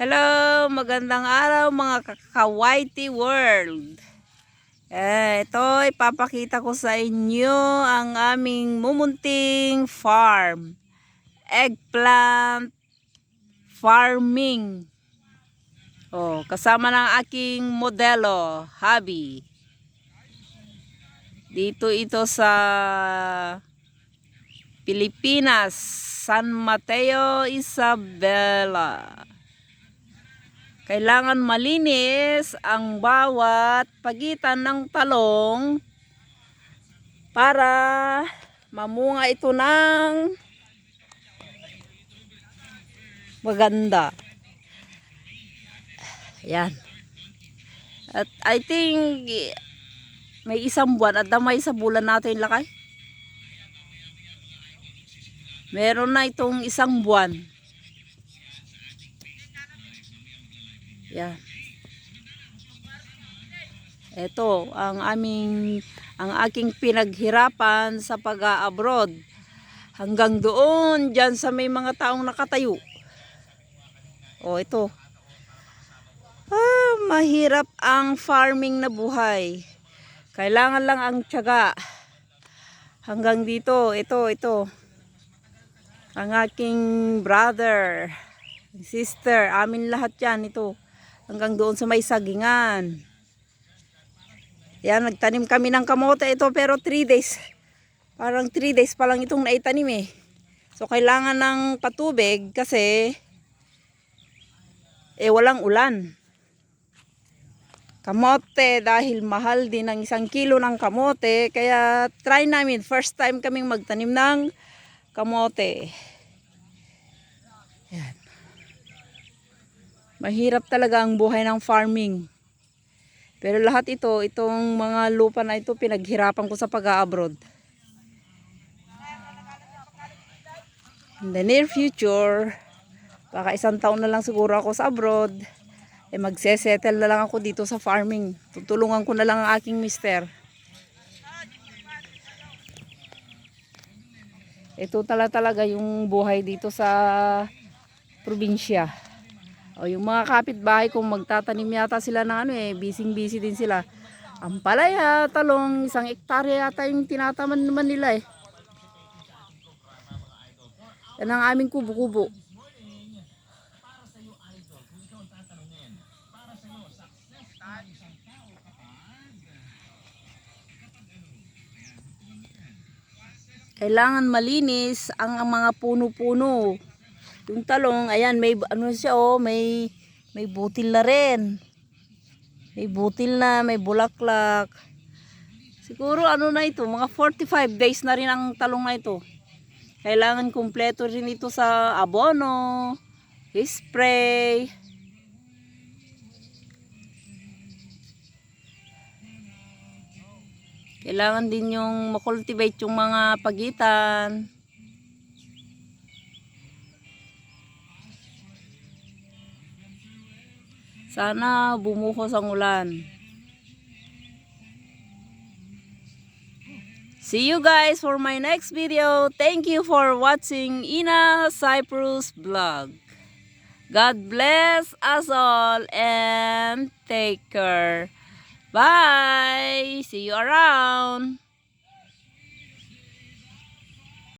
Hello, magandang araw mga kakawaiti world. Eh, ito ipapakita ko sa inyo ang aming mumunting farm. Eggplant farming. Oh, kasama ng aking modelo, Habi. Dito ito sa Pilipinas, San Mateo, Isabela. Kailangan malinis ang bawat pagitan ng talong para mamunga ito ng maganda. Yan. At I think may isang buwan at damay sa bulan natin lakay. Meron na itong isang buwan. Yan. Ito ang aming ang aking pinaghirapan sa pag-abroad. Hanggang doon diyan sa may mga taong nakatayo. Oh, ito. Ah, mahirap ang farming na buhay. Kailangan lang ang tiyaga. Hanggang dito, ito, ito. Ang aking brother, sister, amin lahat yan, ito hanggang doon sa may sagingan. Yan, nagtanim kami ng kamote ito pero 3 days. Parang 3 days pa lang itong naitanim eh. So kailangan ng patubig kasi eh walang ulan. Kamote dahil mahal din ang isang kilo ng kamote kaya try namin first time kaming magtanim ng kamote. Yan. Mahirap talaga ang buhay ng farming. Pero lahat ito, itong mga lupa na ito, pinaghirapan ko sa pag-abroad. In the near future, baka isang taon na lang siguro ako sa abroad, eh magsesettle na lang ako dito sa farming. Tutulungan ko na lang ang aking mister. Ito tala talaga yung buhay dito sa probinsya. O yung mga kapitbahay kung magtatanim yata sila ng ano eh, busy-busy din sila. Ang palaya, talong, isang ektarya yata yung tinataman naman nila eh. Yan ang aming kubo-kubo. Kailangan malinis ang, ang mga puno-puno. Yung talong, ayan, may ano siya oh, may may butil na rin. May butil na, may bulaklak. Siguro ano na ito, mga 45 days na rin ang talong na ito. Kailangan kumpleto rin ito sa abono, spray. Kailangan din yung makultivate yung mga pagitan. Sana bumuhos ang ulan. See you guys for my next video. Thank you for watching Ina Cyprus vlog. God bless us all and take care. Bye. See you around.